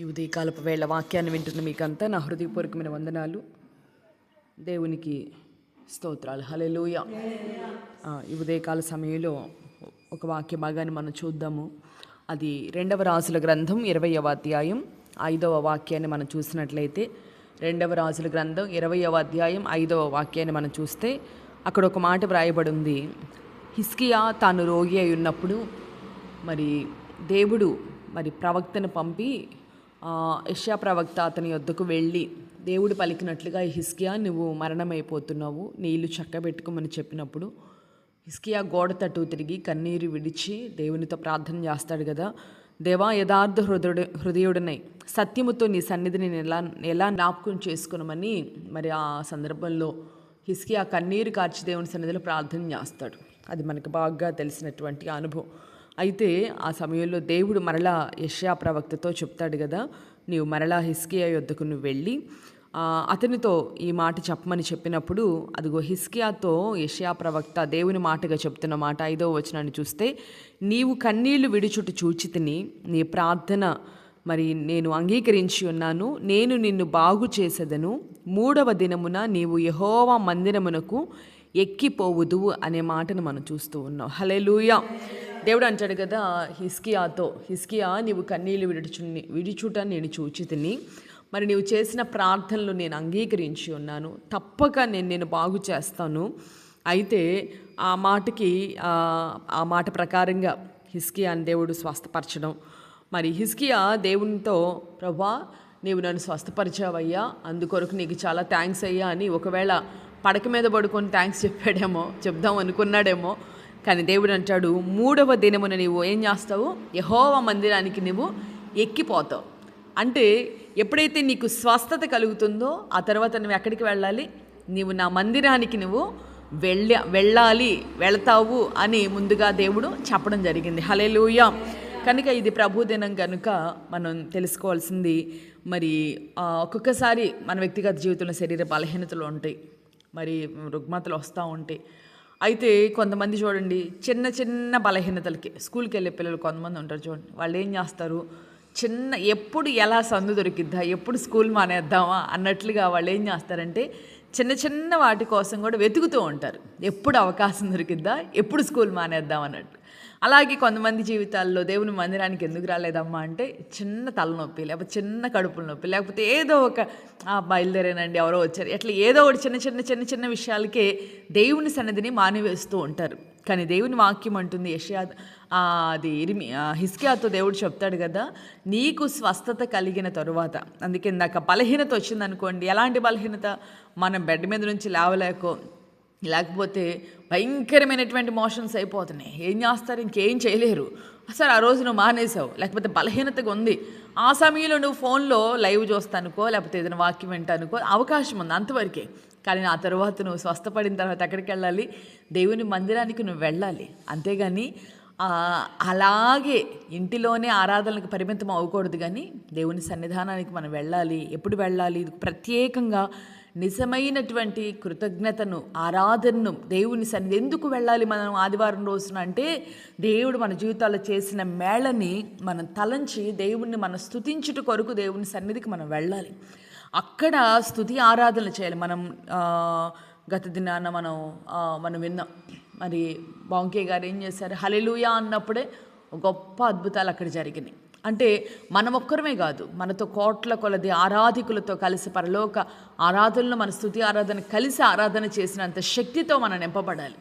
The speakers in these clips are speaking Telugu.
ఈ ఉదయకాలపు వేళ వాక్యాన్ని వింటున్న మీకంతా నా హృదయపూర్వకమైన వందనాలు. దేవునికి స్తోత్రాలు. హలెలూయ ఈ ఉదయకాల సమయంలో ఒక వాక్య భాగాన్ని మనం చూద్దాము. అది రెండవ రాజుల గ్రంథం ఇరవయవ అధ్యాయం ఐదవ వాక్యాన్ని మనం చూసినట్లయితే రెండవ రాజుల గ్రంథం ఇరవయవ అధ్యాయం ఐదవ వాక్యాన్ని మనం చూస్తే అక్కడ ఒక మాట వ్రాయబడి ఉంది హిస్కియా తాను రోగి అయి ఉన్నప్పుడు మరి దేవుడు మరి ప్రవక్తను పంపి యెషయా ప్రవక్త అతని యొద్దకు వెళ్ళి దేవుడు పలికినట్లుగా హిస్కియా నువ్వు మరణమైపోతున్నావు నీళ్ళు చక్కబెట్టుకోమని చెప్పినప్పుడు హిస్కియా గోడ తట్టు తిరిగి కన్నీరు విడిచి దేవునితో ప్రార్థన చేస్తాడు కదా. దేవా యథార్థ హృదయుడు హృదయుడినై సత్యముతో నీ సన్నిధిని నేను ఎలా ఎలా జ్ఞాపకం చేసుకునమని మరి ఆ సందర్భంలో హిస్కియా కన్నీరు కార్చి దేవుని సన్నిధిలో ప్రార్థన చేస్తాడు. అది మనకు బాగా తెలిసినటువంటి అనుభవం. అయితే ఆ సమయంలో దేవుడు మరలా యష్యా ప్రవక్తతో చెప్తాడు కదా నీవు మరలా హిస్కియా యొద్దకు నువ్వు వెళ్ళి అతనితో ఈ మాట చెప్పమని చెప్పినప్పుడు అదిగో హిస్కియాతో యష్యా ప్రవక్త దేవుని మాటగా చెప్తున్న మాట ఐదో వచనాన్ని చూస్తే నీవు కన్నీళ్ళు విడిచుట్టు చూచితిని నీ ప్రార్థన మరి నేను అంగీకరించి ఉన్నాను నేను నిన్ను బాగు చేసేదను మూడవ దినమున నీవు యహోవా మందిరమునకు ఎక్కిపోవుదువు అనే మాటను మనం చూస్తూ ఉన్నాం. హలే లూయా దేవుడు అంటాడు కదా హిస్కియాతో హిస్కియా నీవు కన్నీళ్ళు విడుచు విడిచుట నేను చూచితిని మరి నీవు చేసిన ప్రార్థనలు నేను అంగీకరించి ఉన్నాను. తప్పక నేను నేను బాగు చేస్తాను. అయితే ఆ మాటకి ఆ, మాట ప్రకారంగా హిస్కియా అని దేవుడు స్వస్థపరచడం. మరి హిస్కియా దేవునితో ప్రభా నీవు నన్ను స్వస్థపరిచావయ్యా అందుకొరకు నీకు చాలా థ్యాంక్స్ అయ్యా అని ఒకవేళ పడక మీద పడుకొని థ్యాంక్స్ చెప్పాడేమో చెప్దాం అనుకున్నాడేమో కానీ దేవుడు అంటాడు మూడవ దినమున నీవు ఏం చేస్తావు? యహోవ మందిరానికి నువ్వు ఎక్కిపోతావు. అంటే ఎప్పుడైతే నీకు స్వస్థత కలుగుతుందో ఆ తర్వాత నువ్వు ఎక్కడికి వెళ్ళాలి? నీవు నా మందిరానికి నువ్వు వెళ్ళ వెళ్ళాలి వెళతావు అని ముందుగా దేవుడు చెప్పడం జరిగింది. హలేలుయా కనుక ఇది ప్రభు దినం కనుక మనం తెలుసుకోవాల్సింది మరి ఒక్కొక్కసారి మన వ్యక్తిగత జీవితంలో శరీర బలహీనతలు ఉంటాయి. మరి రుగ్మతలు వస్తూ ఉంటాయి. అయితే కొంతమంది చూడండి చిన్న చిన్న బలహీనతలకి స్కూల్కి వెళ్ళే పిల్లలు కొంతమంది ఉంటారు చూడండి వాళ్ళు ఏం చేస్తారు? చిన్న ఎప్పుడు ఎలా సందు దొరికిద్దా ఎప్పుడు స్కూల్ మానేద్దామా అన్నట్లుగా వాళ్ళు ఏం చేస్తారంటే చిన్న చిన్న వాటి కోసం కూడా వెతుకుతూ ఉంటారు. ఎప్పుడు అవకాశం దొరికిద్దా ఎప్పుడు స్కూల్ మానేద్దాం అన్నట్టు. అలాగే కొంతమంది జీవితాల్లో దేవుని మందిరానికి ఎందుకు రాలేదమ్మా అంటే చిన్న తలనొప్పి లేకపోతే చిన్న కడుపుల నొప్పి లేకపోతే ఏదో ఒక "ఆ, ఎవరో వచ్చారు. ఇట్లా ఏదో ఒకటి చిన్న చిన్న చిన్న చిన్న విషయాలకే దేవుని సన్నిధిని మానివేస్తూ ఉంటారు. కానీ దేవుని వాక్యం అంటుంది యషయా అది ఇరిమి హిస్కియాతో దేవుడు చెప్తాడు కదా నీకు స్వస్థత కలిగిన తరువాత. అందుకే ఇందాక బలహీనత వచ్చిందనుకోండి ఎలాంటి బలహీనత? మనం బెడ్ మీద నుంచి లేవలేకో లేకపోతే భయంకరమైనటువంటి మోషన్స్ అయిపోతున్నాయి. ఏం చేస్తారు? ఇంకేం చేయలేరు. అసలు ఆ రోజు నువ్వు మానేసావు లేకపోతే బలహీనతగా ఉంది. ఆ సమయంలో నువ్వు ఫోన్లో లైవ్ చూస్తానుకో లేకపోతే ఏదైనా వాక్యం వింటానుకో అవకాశం ఉంది అంతవరకే. కానీ ఆ తర్వాత నువ్వు స్వస్థపడిన తర్వాత ఎక్కడికి వెళ్ళాలి? దేవుని మందిరానికి నువ్వు వెళ్ళాలి. అంతేగాని అలాగే ఇంటిలోనే ఆరాధనలకు పరిమితం అవ్వకూడదు కానీ దేవుని సన్నిధానానికి మనం వెళ్ళాలి. ఎప్పుడు వెళ్ళాలి? ప్రత్యేకంగా నిజమైనటువంటి కృతజ్ఞతను ఆరాధనను దేవుని సన్నిధి ఎందుకు వెళ్ళాలి మనం ఆదివారం రోజున అంటే దేవుడు మన జీవితాల్లో చేసిన మేళని మనం తలంచి దేవుణ్ణి మనం స్తుతించుట కొరకు దేవుని సన్నిధికి మనం వెళ్ళాలి. అక్కడ స్తుతి ఆరాధనలు చేయాలి. మనం గత దినాన మనం మనం విన్నాం. మరి బాంకే గారు ఏం చేశారు? హలెలుయా అన్నప్పుడే గొప్ప అద్భుతాలు అక్కడ జరిగినాయి. అంటే మనం ఒక్కరమే కాదు మనతో కోట్ల కొలది ఆరాధికులతో కలిసి పరలోక ఆరాధనలో మన స్థుతి ఆరాధన కలిసి ఆరాధన చేసినంత శక్తితో మనం నింపబడాలి.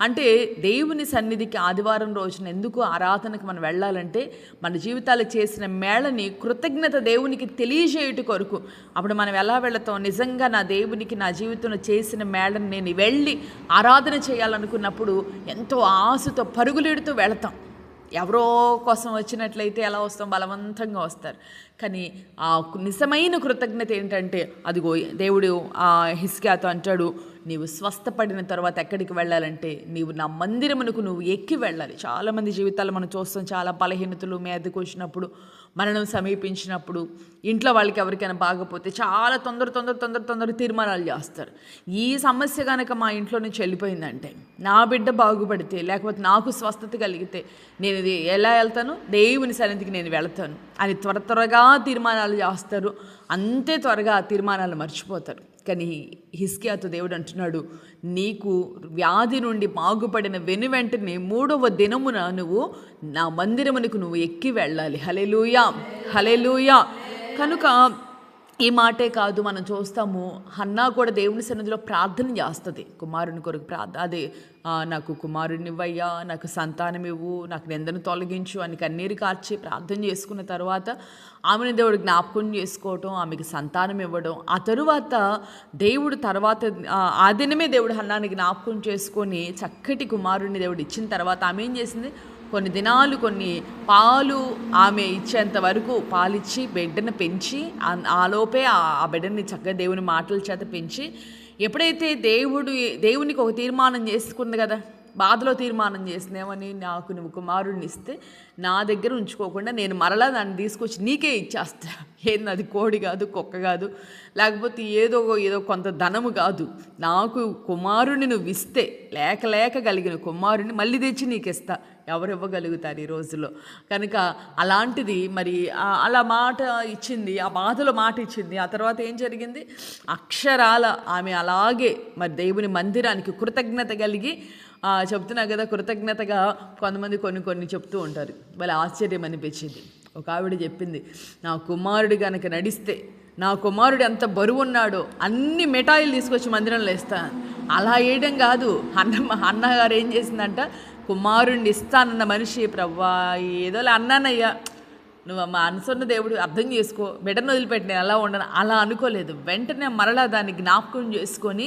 అంటే దేవుని సన్నిధికి ఆదివారం రోజున ఎందుకు ఆరాధనకు మనం వెళ్ళాలంటే మన జీవితాలు చేసిన మేళని కృతజ్ఞత దేవునికి తెలియజేయుట కొరకు. అప్పుడు మనం ఎలా వెళతాం? నిజంగా నా దేవునికి నా జీవితంలో చేసిన మేళని నేను వెళ్ళి ఆరాధన చేయాలనుకున్నప్పుడు ఎంతో ఆశతో పరుగులేడుతూ వెళతాం. ఎవరో కోసం వచ్చినట్లయితే ఎలా వస్తాం? బలవంతంగా వస్తారు. కానీ ఆ నిజమైన కృతజ్ఞత ఏంటంటే అదిగో దేవుడు ఆ హిస్కియాతో అంటాడు నీవు స్వస్థపడిన తర్వాత ఎక్కడికి వెళ్ళాలంటే నీవు నా మందిరమునకు నువ్వు ఎక్కి వెళ్ళాలి. చాలామంది జీవితాలు మనం చూస్తాం చాలా బలహీనతలు మీదకు వచ్చినప్పుడు మరణం సమీపించినప్పుడు ఇంట్లో వాళ్ళకి ఎవరికైనా బాగపోతే చాలా తొందర తొందర తొందర తొందర తీర్మానాలు చేస్తారు. ఈ సమస్య కనుక మా ఇంట్లో నుంచి వెళ్ళిపోయిందంటే నా బిడ్డ బాగుపడితే లేకపోతే నాకు స్వస్థత కలిగితే నేను ఇది ఎలా వెళ్తాను? దేవుని సన్నిధికి నేను వెళ్తాను. అని త్వర త్వరగా తీర్మానాలు చేస్తారు. అంతే త్వరగా ఆ తీర్మానాలు మర్చిపోతారు. కానీ హిస్కియాతో దేవుడు అంటున్నాడు నీకు వ్యాధి నుండి బాగుపడిన వెను వెంటనే మూడవ దినమున నువ్వు నా మందిరమునకు నువ్వు ఎక్కి వెళ్ళాలి. హలెలూయా హలెలూయా కనుక ఈ మాటే కాదు మనం చూస్తాము. హన్నా కూడా దేవుని సన్నిధిలో ప్రార్థన చేస్తుంది. కుమారుని కొరకు ప్రార్థ అదే నాకు కుమారుడిని ఇవ్వయ్యా నాకు సంతానం ఇవ్వు నాకు నిందను తొలగించు అని కన్నీరు కార్చి ప్రార్థన చేసుకున్న తర్వాత ఆమెను దేవుడు జ్ఞాపకం చేసుకోవటం ఆమెకి సంతానం ఇవ్వడం ఆ తరువాత దేవుడు తర్వాత ఆ, ఆ దినమే దేవుడు హన్నాని జ్ఞాపకం చేసుకొని చక్కటి కుమారుడిని దేవుడు ఇచ్చిన తర్వాత ఆమె ఏం చేసింది? కొన్ని దినాలు కొన్ని పాలు ఆమె ఇచ్చేంత వరకు పాలిచ్చి బిడ్డను పెంచి ఆ- ఆలోపే ఆ ఆ బిడ్డని చక్కగా దేవుని మాటల చేత పెంచి ఎప్పుడైతే దేవుడు దేవునికి ఒక తీర్మానం చేసుకుంది కదా బాధలో తీర్మానం చేసినామని నాకు నువ్వు కుమారుడిని ఇస్తే నా దగ్గర ఉంచుకోకుండా నేను మరలా దాన్ని తీసుకొచ్చి నీకే ఇచ్చేస్తా. ఏంది అది కోడి కాదు కుక్క కాదు లేకపోతే ఏదో ఏదో కొంత ధనము కాదు. నాకు కుమారుని నువ్వు ఇస్తే లేక లేక కలిగిన కుమారుని మళ్ళీ తెచ్చి నీకు ఇస్తా ఎవరు ఇవ్వగలుగుతారు ఈ రోజుల్లో? కనుక అలాంటిది మరి అలా మాట ఇచ్చింది ఆ బాధలో మాట ఇచ్చింది. ఆ తర్వాత ఏం జరిగింది? అక్షరాల ఆమె అలాగే మరి దేవుని మందిరానికి కృతజ్ఞత కలిగి చెప్తున్నా కదా కృతజ్ఞతగా కొంతమంది కొన్ని కొన్ని చెప్తూ ఉంటారు. వాళ్ళ ఆశ్చర్యం అనిపించింది. ఒక ఆవిడ చెప్పింది నా కుమారుడు కనుక నడిస్తే నా కుమారుడు ఎంత బరువు ఉన్నాడో అన్ని మిఠాయిలు తీసుకొచ్చి మందిరంలో వేస్తాను అలా వేయడం కాదు. అన్న అన్నగారు ఏం చేసిందంట? కుమారుణ్ణి ఇస్తానన్న మనిషి ప్రవ్వా ఏదోలే అన్నానయ్యా. నువ్వు మా అనుసన్న దేవుడు అర్థం చేసుకో బిడ్డను వదిలిపెట్టి నేను అలా ఉండను. అలా అనుకోలేదు. వెంటనే మరలా దాన్ని జ్ఞాపకం చేసుకొని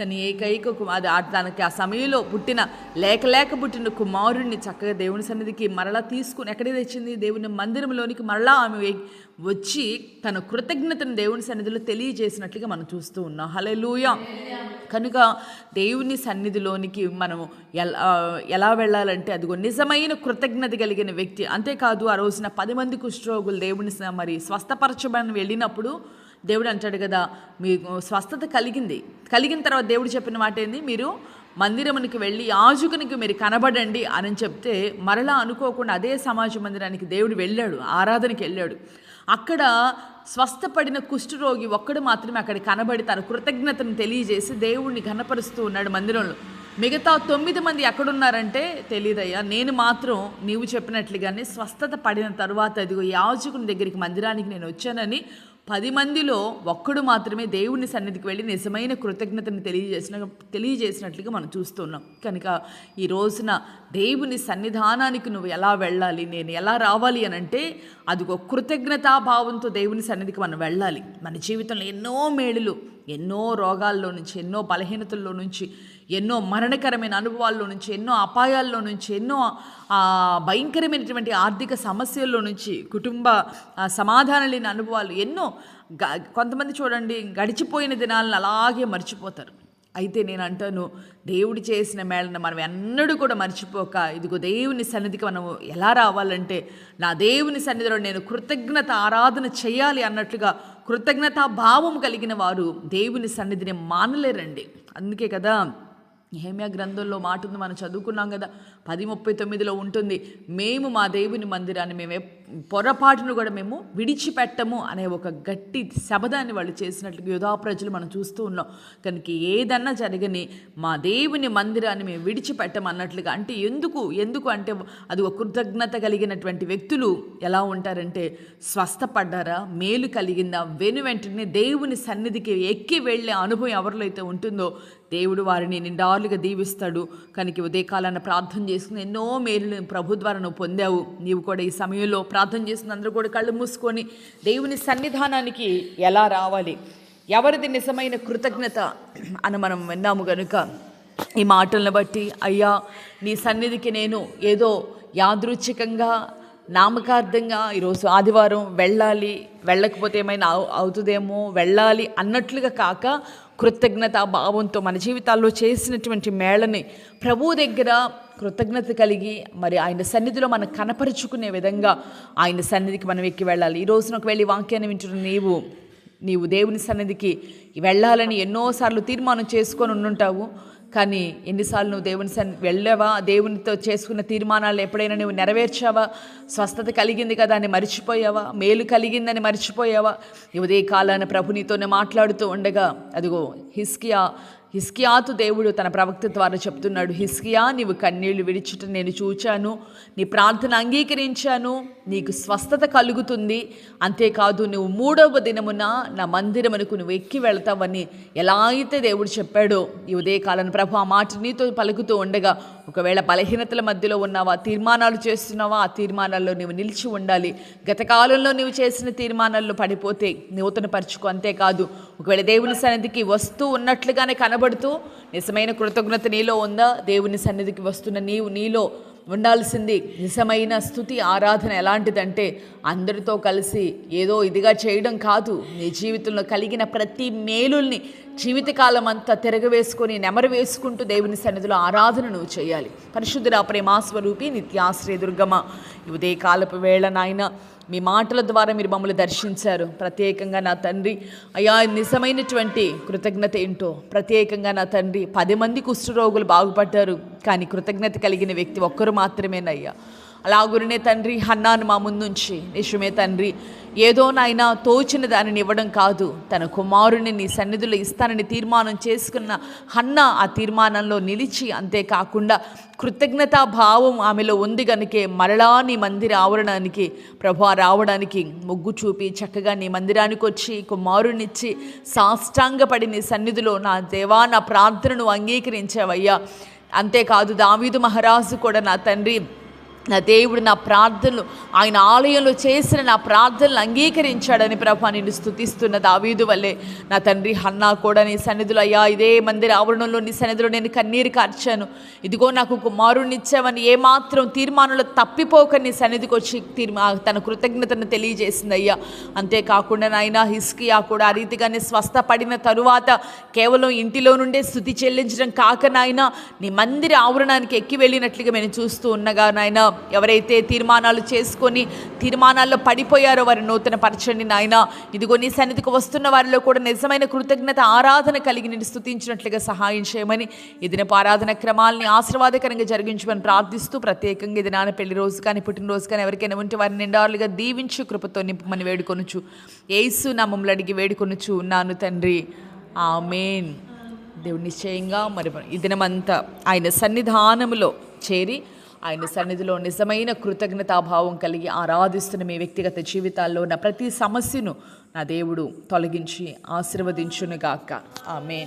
తన ఏకైక అది తనకి ఆ సమయంలో పుట్టిన లేక లేక పుట్టిన కుమారుడిని చక్కగా దేవుని సన్నిధికి మరలా తీసుకుని ఎక్కడికి తెచ్చింది? దేవుని మందిరంలోనికి మరలా ఆమె వచ్చి తన కృతజ్ఞతను దేవుని సన్నిధిలో తెలియజేసినట్లుగా మనం చూస్తూ ఉన్నాం. హలెలూయ కనుక దేవుని సన్నిధిలోనికి మనం ఎలా ఎలా వెళ్ళాలంటే అదిగో నిజమైన కృతజ్ఞత కలిగిన వ్యక్తి. అంతేకాదు ఆ రోజున పది మంది కుష్ఠరోగులు దేవుని మరి స్వస్థపరచబని వెళ్ళినప్పుడు దేవుడు అంటాడు కదా మీకు స్వస్థత కలిగింది. కలిగిన తర్వాత దేవుడు చెప్పిన మాట ఏంది? మీరు మందిరమునికి వెళ్ళి యాజకునికి మీరు కనబడండి అని చెప్తే మరలా అనుకోకుండా అదే సమాజ మందిరానికి దేవుడు వెళ్ళాడు ఆరాధనకి వెళ్ళాడు. అక్కడ స్వస్థపడిన కుష్ఠరోగి ఒక్కడు మాత్రమే అక్కడ కనబడి తన కృతజ్ఞతను తెలియజేసి దేవుణ్ణి ఘనపరుస్తూ ఉన్నాడు మందిరంలో. మిగతా తొమ్మిది మంది ఎక్కడున్నారంటే తెలియదయ్యా నేను మాత్రం నీవు చెప్పినట్లుగానే స్వస్థత పడిన తర్వాత అదిగో యాజకుని దగ్గరికి మందిరానికి నేను వచ్చానని పది మందిలో ఒక్కడు మాత్రమే దేవుని సన్నిధికి వెళ్ళి నిజమైన కృతజ్ఞతను తెలియజేసిన తెలియజేసినట్లుగా మనం చూస్తున్నాం. కనుక ఈ రోజున దేవుని సన్నిధానానికి నువ్వు ఎలా వెళ్ళాలి నేను ఎలా రావాలి అని అంటే అది ఒక కృతజ్ఞతాభావంతో దేవుని సన్నిధికి మనం వెళ్ళాలి. మన జీవితంలో ఎన్నో మేలులు ఎన్నో రోగాల్లో నుంచి ఎన్నో బలహీనతల్లో నుంచి ఎన్నో మరణకరమైన అనుభవాల్లో నుంచి ఎన్నో అపాయాల్లో నుంచి ఎన్నో భయంకరమైనటువంటి ఆర్థిక సమస్యల్లో నుంచి కుటుంబ సమాధానం లేని అనుభవాలు ఎన్నో కొంతమంది చూడండి గడిచిపోయిన దినాలను అలాగే మర్చిపోతారు. అయితే నేను అంటాను దేవుడు చేసిన మేళను మనం ఎన్నడూ కూడా మర్చిపోక ఇదిగో దేవుని సన్నిధికి మనం ఎలా రావాలంటే నా దేవుని సన్నిధిలో నేను కృతజ్ఞత ఆరాధన చేయాలి అన్నట్లుగా కృతజ్ఞతా భావం కలిగిన వారు దేవుని సన్నిధిని మానలేరండి. అందుకే కదా హేమ్య గ్రంథంలో మాట ఉంది? మనం చదువుకున్నాం కదా. పది ముప్పై తొమ్మిదిలో ఉంటుంది మేము మా దేవుని మందిరాన్ని మేము పొరపాటును కూడా మేము విడిచిపెట్టము అనే ఒక గట్టి శబదాన్ని వాళ్ళు చేసినట్లు యుధా ప్రజలు మనం చూస్తూ ఉన్నాం. కనుక ఏదన్నా జరగని మా దేవుని మందిరాన్ని మేము విడిచిపెట్టమన్నట్లుగా అంటే ఎందుకు ఎందుకు అంటే అది ఒక కృతజ్ఞత కలిగినటువంటి వ్యక్తులు ఎలా ఉంటారంటే స్వస్థపడ్డారా మేలు కలిగిందా వెను వెంటనే దేవుని సన్నిధికి ఎక్కి వెళ్ళే అనుభవం ఎవరిలో అయితే ఉంటుందో దేవుడు వారిని నిండాలుగా దీవిస్తాడు. కనుక ఉదయకాలాన్ని ప్రార్థన చేసుకుని ఎన్నో మేలు ప్రభు ద్వారా నువ్వు పొందావు. నీవు కూడా ఈ సమయంలో ప్రార్థన చేసిన అందరూ కూడా కళ్ళు మూసుకొని దేవుని సన్నిధానానికి ఎలా రావాలి? ఎవరిది నిజమైన కృతజ్ఞత అని మనం విన్నాము కనుక ఈ మాటలను బట్టి అయ్యా నీ సన్నిధికి నేను ఏదో యాదృచ్ఛికంగా నామకార్థంగా ఈరోజు ఆదివారం వెళ్ళాలి వెళ్ళకపోతే ఏమైనా అవుతుందేమో వెళ్ళాలి అన్నట్లుగా కాక కృతజ్ఞత భావంతో మన జీవితాల్లో చేసినటువంటి మేళని ప్రభు దగ్గర కృతజ్ఞత కలిగి మరి ఆయన సన్నిధిలో మనం కనపరుచుకునే విధంగా ఆయన సన్నిధికి మనం ఎక్కి వెళ్ళాలి. ఈ రోజున ఒకవేళ వాక్యాన్ని వింటున్న నీవు నీవు దేవుని సన్నిధికి వెళ్ళాలని ఎన్నోసార్లు తీర్మానం చేసుకొని ఉండుంటావు. కానీ ఎన్నిసార్లు నువ్వు దేవుని సన్ వెళ్ళావా? దేవునితో చేసుకున్న తీర్మానాలు ఎప్పుడైనా నువ్వు నెరవేర్చావా? స్వస్థత కలిగింది కదా అని మర్చిపోయావా? మేలు కలిగిందని మర్చిపోయావా? ఈ ఉదయ కాలాన ప్రభు నీతోనే మాట్లాడుతూ ఉండగా అదిగో హిస్కియా హిస్కియాతు దేవుడు తన ప్రవక్త ద్వారా చెప్తున్నాడు హిస్కియా నీవు కన్నీళ్ళు విడిచుట నేను చూచాను నీ ప్రార్థన అంగీకరించాను నీకు స్వస్థత కలుగుతుంది. అంతేకాదు నువ్వు మూడవ దినమున నా మందిరమునకు నువ్వు ఎక్కి వెళతావని ఎలా అయితే దేవుడు చెప్పాడో ఈ ఉదయకాలను ప్రభు ఆ మాట నీతో పలుకుతూ ఉండగా ఒకవేళ బలహీనతల మధ్యలో ఉన్నావా తీర్మానాలు చేస్తున్నావా ఆ తీర్మానాల్లో నువ్వు నిలిచి ఉండాలి. గత కాలంలో నువ్వు చేసిన తీర్మానాల్లో పడిపోతే నూతన పరుచుకో అంతేకాదు. ఒకవేళ దేవుని సన్నిధికి వస్తూ ఉన్నట్లుగానే కనబడుతూ నిజమైన కృతజ్ఞత నీలో ఉందా? దేవుని సన్నిధికి వస్తున్న నీవు నీలో ఉండాల్సింది. నిజమైన స్థుతి ఆరాధన ఎలాంటిదంటే అందరితో కలిసి ఏదో ఇదిగా చేయడం కాదు. నీ జీవితంలో కలిగిన ప్రతి మేలుల్ని జీవితకాలం అంతా తిరగవేసుకొని నెమరు వేసుకుంటూ దేవుని సన్నిధిలో ఆరాధన నువ్వు చేయాలి. పరిశుద్ధుల ప్రేమాస్వరూపి నిత్యాశ్రయ దుర్గమ. ఉదయకాలపు వేళ నాయన. మీ మాటల ద్వారా మీరు మమ్మల్ని దర్శించారు. ప్రత్యేకంగా నా తండ్రి అయ్యా నిజమైనటువంటి కృతజ్ఞత ఏంటో. ప్రత్యేకంగా నా తండ్రి పది మంది కుష్ఠరోగులు బాగుపడ్డారు. కానీ కృతజ్ఞత కలిగిన వ్యక్తి ఒక్కరు మాత్రమేనయ్యా. అలాగునే తండ్రి హన్నాను మా ముందుంచి. నిజమే తండ్రి ఏదో నాయన తోచిన దానిని ఇవ్వడం కాదు. తన కుమారుని నీ సన్నిధిలో ఇస్తానని తీర్మానం చేసుకున్న హన్న ఆ తీర్మానంలో నిలిచి అంతేకాకుండా కృతజ్ఞతా భావం ఆమెలో ఉంది కనుకే మరలా నీ మందిర ఆవరణానికి ప్రభా రావడానికి మొగ్గు చూపి చక్కగా నీ మందిరానికి వచ్చి కుమారునిచ్చి సాష్టాంగపడి నీ సన్నిధిలో నా దేవా నా ప్రార్థనను అంగీకరించావయ్యా. అంతేకాదు దావీదు మహారాజు కూడా నా తండ్రి నా దేవుడు నా ప్రార్థనలు ఆయన ఆలయంలో చేసిన నా ప్రార్థనలు అంగీకరించాడని ప్రభా నేను స్థుతిస్తున్న దావీదు వల్లే. నా తండ్రి హన్నా కూడా నీ సన్నిధిలో అయ్యా ఇదే మందిర ఆవరణంలో నీ సన్నిధిలో నేను కన్నీరు కార్చాను. ఇదిగో నాకు కుమారుణ్ణిచ్చావని ఏమాత్రం తీర్మానంలో తప్పిపోక నీ సన్నిధికి వచ్చి తీర్మా తన కృతజ్ఞతను తెలియజేసింది అయ్యా. అంతేకాకుండా నాయన హిస్కియా కూడా ఆ రీతిగానే స్వస్థపడిన తరువాత కేవలం ఇంటిలో నుండే స్థుతి చెల్లించడం కాక నాయన నీ మందిర ఆవరణానికి ఎక్కి వెళ్ళినట్లుగా మేము చూస్తూ ఉన్నగా నాయన ఎవరైతే తీర్మానాలు చేసుకొని తీర్మానాల్లో పడిపోయారో వారి నూతన పరచండి నాయన ఇదిగో నీ సన్నిధికి వస్తున్న వారిలో కూడా నిజమైన కృతజ్ఞత ఆరాధన కలిగి నేను స్థుతించినట్లుగా సహాయం చేయమని ఇదిన ఆరాధన క్రమాల్ని ఆశీర్వాదకరంగా జరిగించమని ప్రార్థిస్తూ ప్రత్యేకంగా ఇది నాన్న పెళ్ళి రోజు కానీ పుట్టినరోజు కానీ ఎవరికైనా ఉంటే వారిని నిండారులుగా దీవించు కృపతో నింపమని వేడుకొనుచు. ఏసు నామములు అడిగి వేడుకొనుచు ఉన్నాను తండ్రి. ఆమెన్. దేవుడు నిశ్చయంగా మరి ఈ దినమంతా ఆయన సన్నిధానములో చేరి ఆయన సన్నిధిలో నిజమైన కృతజ్ఞతాభావం కలిగి ఆరాధిస్తున్న మీ వ్యక్తిగత జీవితాల్లో ఉన్న ప్రతి సమస్యను నా దేవుడు తొలగించి ఆశీర్వదించునుగాక. ఆమె